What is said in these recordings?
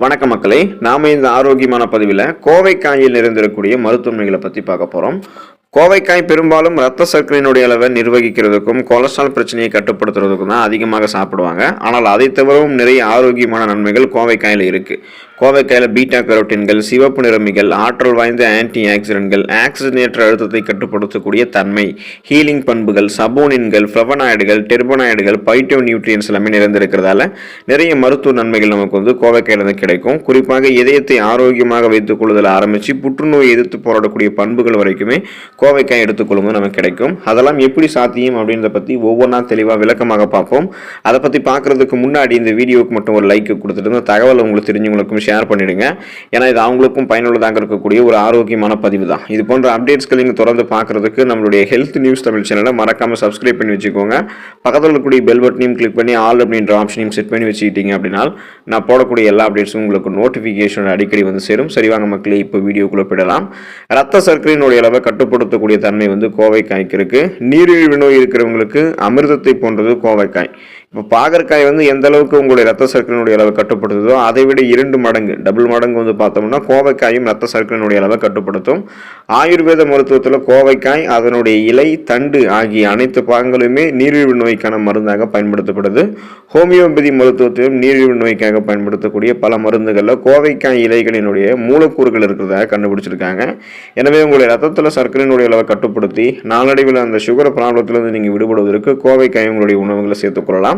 வணக்க மக்களே நாம இந்த ஆரோக்கியமான பதிவில் கோவைக்காயில் நிறைந்திருக்கக்கூடிய மருத்துவமனைகளை பற்றி பார்க்க போகிறோம் கோவைக்காய் பெரும்பாலும் ரத்த சர்க்கரையினுடைய அளவை நிர்வகிக்கிறதுக்கும் கொலஸ்ட்ரால் பிரச்சனையை கட்டுப்படுத்துறதுக்கும் தான் அதிகமாக சாப்பிடுவாங்க. ஆனால் அதை தவிரவும் நிறைய ஆரோக்கியமான நன்மைகள் கோவைக்காயில் இருக்குது கோவைக்காயில் பீட்டா கரோட்டின்கள் சிவப்பு நிறமிகள் ஆற்றல் வாய்ந்த ஆன்டி ஆக்சிடென்ட்கள் ஆக்சிஜனேற்ற அழுத்தத்தை கட்டுப்படுத்தக்கூடிய தன்மை ஹீலிங் பண்புகள் சபோனின்கள் ஃப்ளவனாய்டுகள் டெர்பனாய்டுகள் பைட்டோ நியூட்ரியன்ஸ் எல்லாமே நிறைந்திருக்கிறதால நிறைய மருத்துவ நன்மைகள் நமக்கு வந்து கோவைக்காயிலிருந்து கிடைக்கும். குறிப்பாக இதயத்தை ஆரோக்கியமாக வைத்துக் கொள்வதில் ஆரம்பித்து புற்றுநோய் எதிர்த்து போராடக்கூடிய பண்புகள் வரைக்குமே கோவைக்காய் எடுத்துக்கொள்ளும்போது நமக்கு கிடைக்கும். அதெல்லாம் எப்படி சாத்தியம் அப்படின்றத பற்றி ஒவ்வொன்றா தெளிவாக விளக்கமாக பார்ப்போம். அதை பற்றி பார்க்குறதுக்கு முன்னாடி இந்த வீடியோவுக்கு மட்டும் ஒரு லைக் கொடுத்துட்டு தகவல் உங்களுக்கு தெரிஞ்சவங்களுக்கும் ஷேர் பண்ணிடுங்க. ஏன்னா இது அவங்களுக்கும் பயனுள்ளதாக இருக்கக்கூடிய ஒரு ஆரோக்கியமான பதிவு தான். இது போன்ற அப்டேட்ஸ்கள் நீங்கள் தொடர்ந்து பார்க்குறதுக்கு நம்மளுடைய ஹெல்த் நியூஸ் தமிழ் சேனலை மறக்காமல் சப்ஸ்கிரைப் பண்ணி வச்சுக்கோங்க. பக்கத்தில் இருக்கக்கூடிய பெல் பட்டனையும் கிளிக் பண்ணி ஆல் அப்படின்ற ஆப்ஷனையும் செட் பண்ணி வச்சுக்கிட்டீங்க அப்படின்னா நான் போடக்கூடிய எல்லா அப்டேட்ஸும் உங்களுக்கு நோட்டிஃபிகேஷன் அடிக்கடி வந்து சேரும். சரிவாங்க மக்களே இப்போ வீடியோக்குள்ளே போயிடலாம். ரத்த சர்க்கரையினுடைய அளவை கட்டுப்படுத்தக்கூடிய தன்மை வந்து கோவைக்காய்க்கு இருக்குது நீரிழிவு நோய் இருக்கிறவங்களுக்கு அமிர்தத்தை போன்றது கோவைக்காய். இப்போ பாகற்காய் வந்து எந்த அளவுக்கு உங்களுடைய ரத்த சர்க்கரையினுடைய அளவை கட்டுப்படுத்துதோ அதை விட இரண்டு மடங்கு டபுள் மடங்கு வந்து பார்த்தோம்னா கோவைக்காயும் ரத்த சர்க்கரையினுடைய அளவை கட்டுப்படுத்தும். ஆயுர்வேத மருத்துவத்தில் கோவைக்காய் அதனுடைய இலை தண்டு ஆகிய அனைத்து பாகங்களுமே நீரிழிவு நோய்க்கான மருந்தாக பயன்படுத்தப்படுது. ஹோமியோபதி மருத்துவத்திலும் நீரிழிவு நோய்க்காக பயன்படுத்தக்கூடிய பல மருந்துகளில் கோவைக்காய் இலைகளினுடைய மூலக்கூறுகள் இருக்கிறதாக கண்டுபிடிச்சிருக்காங்க. எனவே உங்களுடைய ரத்தத்தில் சர்க்கரையினுடைய அளவை கட்டுப்படுத்தி நாளடைவில் அந்த சுகர் ப்ராப்ளத்திலிருந்து நீங்கள் விடுபடுவதற்கு கோவைக்காய் உங்களுடைய உணவுகளை சேர்த்துக்கொள்ளலாம்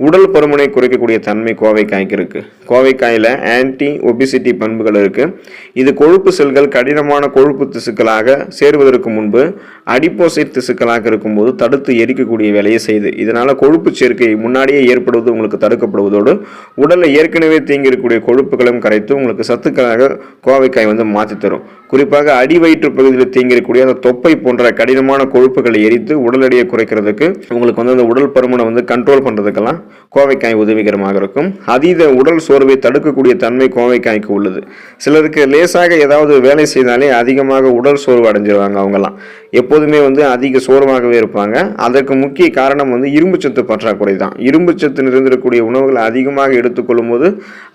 உடல் பருமனை குறைக்கக்கூடிய தன்மை கோவைக்காய்க்கு இருக்கு கோவைக்காயில் ஆன்டி ஒபிசிட்டி பண்புகள் இருக்கு. இது கொழுப்பு செல்கள் கடினமான கொழுப்பு திசுக்களாக சேருவதற்கு முன்பு அடிப்போசைட் திசுக்களாக இருக்கும்போது தடுத்து எரிக்கக்கூடிய வேலையை செய்யுது இதனால கொழுப்பு சேர்க்கை முன்னாடியே ஏற்படுவது உங்களுக்கு தடுக்கப்படுவதோடு உடலில் ஏற்கனவே தீங்கிருக்கக்கூடிய கொழுப்புகளையும் கொழுப்புகளும் கரைத்து உங்களுக்கு சத்துக்களாக கோவைக்காய் வந்து மாற்றி தரும் குறிப்பாக அடி வயிற்று பகுதியில் தேங்கி இருக்கக்கூடிய அந்த தொப்பை போன்ற கடினமான கொழுப்புகளை எரித்து உடல் எடையை குறைக்கிறதுக்கு உங்களுக்கு வந்து அந்த உடல் பருமனை வந்து கண்ட்ரோல் பண்ணுறதுக்கெல்லாம் கோவைக்காய் உதவிகரமாக இருக்கும். அதீத உடல் சோர்வை தடுக்கக்கூடிய தன்மை கோவைக்காய்க்கு உள்ளது. சிலருக்கு லேசாக ஏதாவது வேலை செய்தாலே அதிகமாக உடல் சோர்வு அடைஞ்சிருவாங்க அவங்கெல்லாம் எப்போதுமே வந்து அதிக சோர்வாகவே இருப்பாங்க. அதற்கு முக்கிய காரணம் வந்து இரும்புச்சத்து பற்றாக்குறை தான். இரும்புச்சத்து நிறைந்திருக்கக்கூடிய உணவுகளை அதிகமாக எடுத்துக்கொள்ளும் போது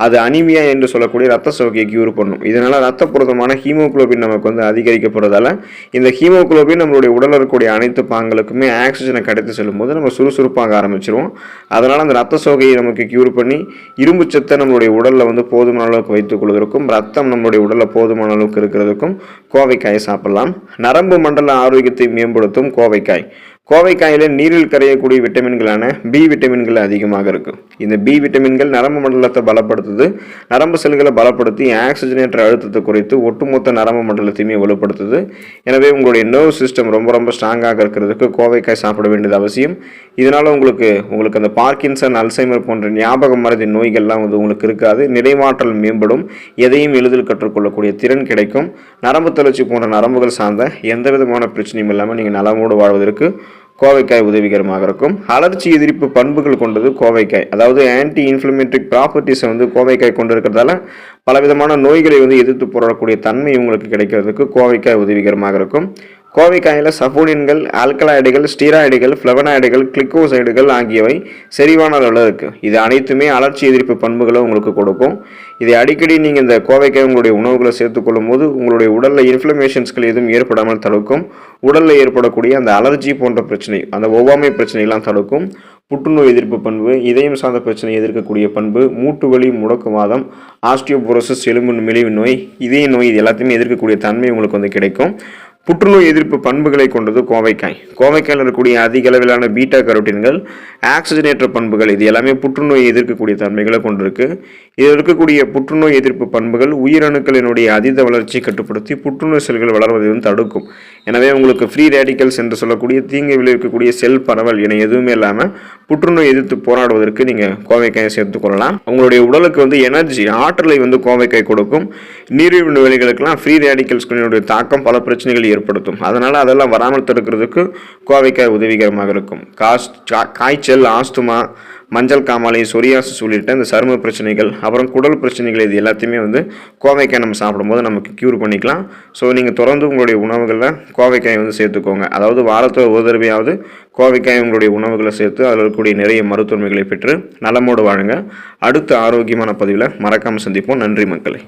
அது அனிமியா என்று சொல்லக்கூடிய ரத்த சோகையை கியூர் பண்ணும். இதனால் ரத்த புரதமான ஹீமோகுளோபின் நமக்கு வந்து அதிகரிக்கப்படுறதால இந்த ஹீமோகுளோபின் நம்மளுடைய உடலில் இருக்கக்கூடிய அனைத்து பாங்களுக்குமே ஆக்சிஜனை கடத்தி செல்லும்போது நம்ம சுறுசுறுப்பாக ஆரம்பிச்சிருவோம். அதனால் அந்த ரத்த சோகையை நமக்கு கியூர் பண்ணி இரும்புச்சத்தை நம்மளுடைய உடலில் வந்து போதுமான அளவுக்கு வைத்துக் கொள்வதற்கும் ரத்தம் நம்மளுடைய உடலில் போதுமான அளவுக்கு இருக்கிறதுக்கும் கோவைக்காயை சாப்பிடலாம். நரம்பு மண்டல ஆரோக்கியத்தை மேம்படுத்தும் கோவைக்காய். கோவைக்காயில் நீரில் கரையக்கூடிய விட்டமின்களான பி விட்டமின்கள் அதிகமாக இருக்கும் இந்த பி விட்டமின்கள் நரம்பு மண்டலத்தை பலப்படுத்துது. நரம்பு செல்களை பலப்படுத்தி ஆக்சிஜனேற்ற அழுத்தத்தை குறைத்து ஒட்டுமொத்த நரம்பு மண்டலத்தையுமே வலுப்படுத்துது. எனவே உங்களுடைய நர்வ் சிஸ்டம் ரொம்ப ரொம்ப ஸ்ட்ராங்காக இருக்கிறதுக்கு கோவைக்காய் சாப்பிட வேண்டியது அவசியம். இதனால் உங்களுக்கு உங்களுக்கு அந்த பார்க்கின்சன் அல்சைமர் போன்ற ஞாபக மருதி நோய்கள்லாம் வந்து உங்களுக்கு இருக்காது. நினைவாற்றல் மேம்படும். எதையும் எளிதில் கற்றுக்கொள்ளக்கூடிய திறன் கிடைக்கும். நரம்பு தளர்ச்சி போன்ற நரம்புகள் சார்ந்த எந்த விதமான பிரச்சனையும் இல்லாமல் நீங்கள் நலமோடு வாழ்வதற்கு கோவைக்காய் உதவிகரமாக இருக்கும். அலர்ச்சி எதிர்ப்பு பண்புகள் கொண்டது கோவைக்காய். அதாவது ஆன்டி இன்ஃப்ளமேட்ரிக் ப்ராப்பர்ட்டிஸை வந்து கோவைக்காய் கொண்டு இருக்கிறதால பலவிதமான நோய்களை வந்து எதிர்த்து போராடக்கூடிய தன்மை உங்களுக்கு கிடைக்கிறதுக்கு கோவைக்காய் உதவிகரமாக இருக்கும். கோவைக்காயில் சஃபோனின்கள் ஆல்கலாய்டுகள் ஸ்டீராய்டுகள் ஃப்ளவனாய்டுகள் கிளிக்கோசைடுகள் ஆகியவை செறிவான அளவில் இருக்குது இது அனைத்துமே அலர்ச்சி எதிர்ப்பு பண்புகளை உங்களுக்கு கொடுக்கும். இதை அடிக்கடி நீங்கள் இந்த கோவைக்காய் உங்களுடைய உணவுகளை சேர்த்துக்கொள்ளும் போது உங்களுடைய உடலில் இன்ஃப்ளமேஷன்ஸ்கள் எதுவும் ஏற்படாமல் தடுக்கும். உடலில் ஏற்படக்கூடிய அந்த அலர்ஜி போன்ற பிரச்சனை அந்த ஒவ்வாமை பிரச்சனைகள்லாம் தடுக்கும். புற்றுநோய் எதிர்ப்பு பண்பு இதயம் சார்ந்த பிரச்சனையை எதிர்க்கக்கூடிய பண்பு மூட்டு வலி முடக்குவாதம் ஆஸ்டியோபோரோசிஸ் எலும்பு மெலிவு நோய் இதய நோய் இது எல்லாத்தையுமே எதிர்க்கக்கூடிய தன்மை உங்களுக்கு வந்து கிடைக்கும். புற்றுநோய் எதிர்ப்பு பண்புகளை கொண்டது கோவைக்காய். கோவைக்காயில் இருக்கக்கூடிய அதிக அளவிலான பீட்டா கரோட்டின்கள் ஆக்சிஜனேற்ற பண்புகள் இது எல்லாமே புற்றுநோய் எதிர்க்கக்கூடிய தன்மைகளை கொண்டிருக்கு. இதில் இருக்கக்கூடிய புற்றுநோய் எதிர்ப்பு பண்புகள் உயிரணுக்களினுடைய அதீத வளர்ச்சியை கட்டுப்படுத்தி புற்றுநோய் செல்கள் வளர்வதை வந்து தடுக்கும். எனவே உங்களுக்கு ஃப்ரீ ரேடிக்கல்ஸ் என்று சொல்லக்கூடிய தீங்கு விளைவிக்கக்கூடிய செல் பரவல் என எதுவுமே இல்லாமல் புற்றுநோய் எதிர்த்து போராடுவதற்கு நீங்கள் கோவைக்காயை சேர்த்துக்கொள்ளலாம் உங்களுடைய உடலுக்கு வந்து எனர்ஜி ஆற்றலை வந்து கோவைக்காய் கொடுக்கும். நீரிழிவு நோய்களுக்கெல்லாம் ஃப்ரீ ரேடிக்கல்ஸ்களினுடைய தாக்கம் பல பிரச்சனைகள் ஏற்படுத்தும். அதனால் அதெல்லாம் வராமல் தடுக்கிறதுக்கு கோவைக்காய் உதவிகரமாக இருக்கும். காஸ் காய்ச்சல் ஆஸ்துமா மஞ்சள் காமாலை சொரியாசஸ் உள்ளிட்ட இந்த சரும பிரச்சனைகள் அப்புறம் குடல் பிரச்சனைகள் இது எல்லாத்தையுமே வந்து கோவைக்காய் நம்ம சாப்பிடும்போது நமக்கு க்யூர் பண்ணிக்கலாம். ஸோ நீங்கள் தொடர்ந்து உங்களுடைய உணவுகளில் கோவைக்காய் வந்து சேர்த்துக்கோங்க. அதாவது வாரத்தில் ஒரு தடவையாவது கோவைக்காய் உங்களுடைய உணவுகளை சேர்த்து அதில் இருக்கக்கூடிய நிறைய மருத்துவமைகளை பெற்று நலமோடு வாழுங்க. அடுத்த ஆரோக்கியமான பதிவில் மறக்காமல் சந்திப்போம். நன்றி மக்களை.